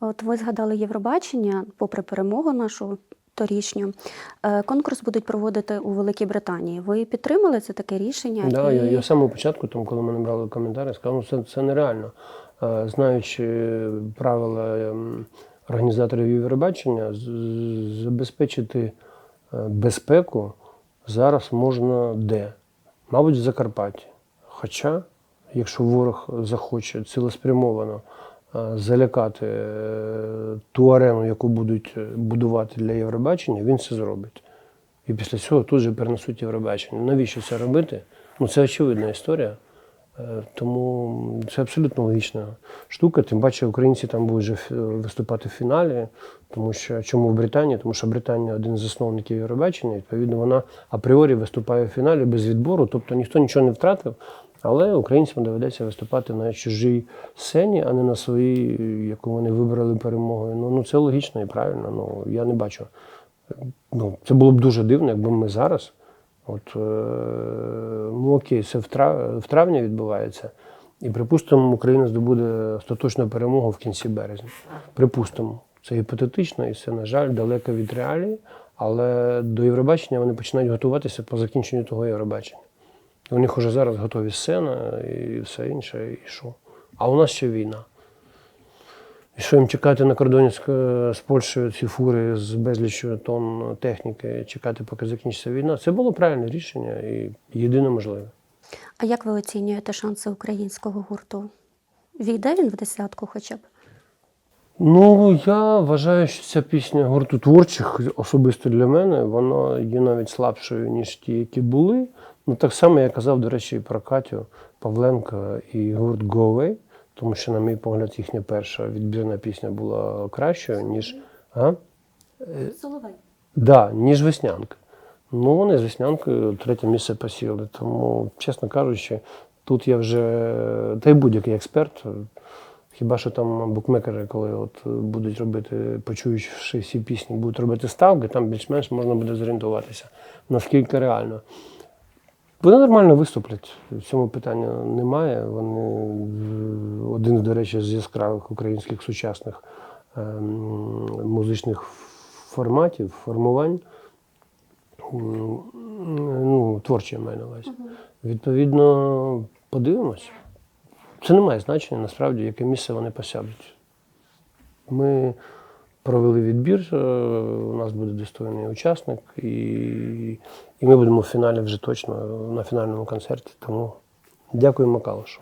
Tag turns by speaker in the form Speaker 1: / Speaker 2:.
Speaker 1: От ви згадали Євробачення, попри перемогу нашу торішню. Е, Конкурс будуть проводити у Великій Британії. Ви підтримали це таке рішення?
Speaker 2: Да,
Speaker 1: І-
Speaker 2: я, я з самого початку, там, коли мене брали коментарі, сказав, що це, це нереально. Е, Знаючи правила ем, організаторів Євробачення, забезпечити е, безпеку зараз можна де? Мабуть, в Закарпатті. Хоча, якщо ворог захоче цілеспрямовано залякати е, ту арену, яку будуть е, будувати для Євробачення, він це зробить. І після цього тут же перенесуть Євробачення. Навіщо це робити? Ну, це очевидна історія. Е, Тому це абсолютно логічна штука. Тим паче українці там будуть вже виступати в фіналі. Тому що чому в Британії? Тому що Британія один з засновників Євробачення. Відповідно, вона апріорі виступає в фіналі без відбору, тобто ніхто нічого не втратив. Але українцям доведеться виступати на чужій сцені, а не на своїй, яку вони вибрали перемогою. Ну, ну це логічно і правильно. Ну я не бачу. Ну, це було б дуже дивно, якби ми зараз. От, е, ну окей, це в, трав, в травні відбувається. І припустимо, Україна здобуде остаточну перемогу в кінці березня. Припустимо, це гіпотетично, і це, на жаль, далеко від реалії. Але до Євробачення вони починають готуватися по закінченню того Євробачення. У них уже зараз готові сцена і все інше, і що. А у нас ще війна. І що їм чекати на кордоні з Польщею ці фури з безліччю тонн техніки, чекати, поки закінчиться війна. Це було правильне рішення і єдине можливе.
Speaker 1: А як ви оцінюєте шанси українського гурту? Війде він в десятку хоча б?
Speaker 2: Ну, я вважаю, що ця пісня гурту творчих, особисто для мене, вона є навіть слабшою, ніж ті, які були. Ну, так само я казав, до речі, і про Катю Павленка і гурт Go Away, тому що, на мій погляд, їхня перша відбірна пісня була кращою, ніж. А?
Speaker 1: Соловей.
Speaker 2: Да, ніж веснянка. Ну, вони з веснянкою третє місце посіли. Тому, чесно кажучи, тут я вже, та й будь-який експерт. Хіба що там букмекери, коли от будуть робити, почуючи всі пісні, будуть робити ставки, там більш-менш можна буде зорієнтуватися, наскільки реально. Вони нормально виступлять, в цьому питання немає. Вони е, один, до речі, з яскравих українських сучасних ем, музичних форматів, формувань. Ну, творчі я маю на увазі. Відповідно, подивимось. Це не має значення насправді, яке місце вони посядуть. Ми провели відбір, е, у нас буде достойний учасник, і, і ми будемо в фіналі вже точно на фінальному концерті. Тому дякуємо Калушу.